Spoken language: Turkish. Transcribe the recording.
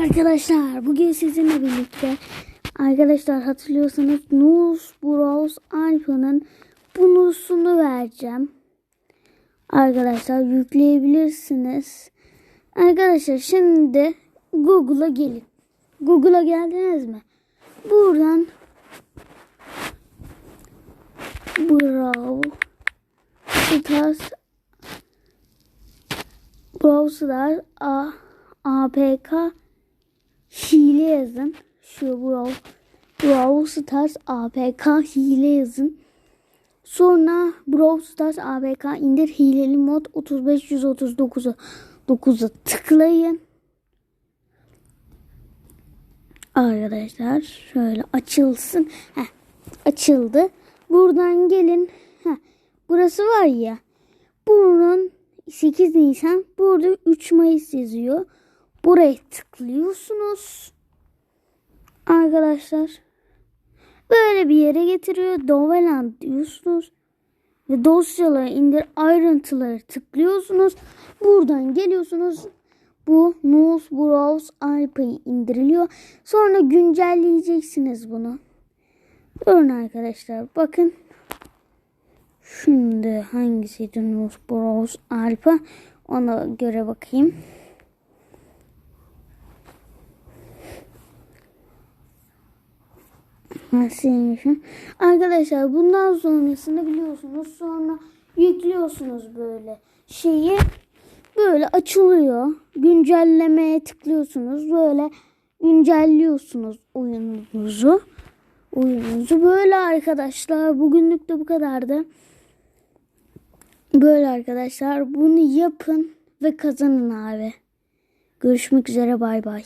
arkadaşlar. Bugün sizinle birlikte arkadaşlar hatırlıyorsanız Nus Bros Alfa'nın bonusunu vereceğim. Arkadaşlar yükleyebilirsiniz. Arkadaşlar şimdi Google'a gelin. Google'a geldiniz mi? Buradan Bravo Stars Browser A APK hile yazın. Şu Brawl, Brawl Stars APK hile yazın. Sonra Brawl Stars APK indir hileli mod 35139'u 9'a tıklayın. Arkadaşlar şöyle açılsın. Heh, açıldı. Buradan gelin. Heh, burası var ya. Bunun 8 Nisan burada 3 Mayıs yazıyor. Buraya tıklıyorsunuz. Arkadaşlar böyle bir yere getiriyor. Doveland diyorsunuz. Ve dosyaları indir ayrıntıları tıklıyorsunuz. Buradan geliyorsunuz. Bu Nose Browse Alpa'yı indiriliyor. Sonra güncelleyeceksiniz bunu. Durun arkadaşlar. Bakın. Şimdi hangisiydi Nose Browse Alpa? Ona göre bakayım. Nasılmışım? Arkadaşlar bundan sonrasını biliyorsunuz. Sonra yüklüyorsunuz böyle şeyi. Böyle açılıyor. Güncellemeye tıklıyorsunuz. Böyle güncelliyorsunuz oyununuzu. Oyununuzu böyle arkadaşlar. Bugünlük de bu kadardı. Böyle arkadaşlar. Bunu yapın ve kazanın abi. Görüşmek üzere bay bay.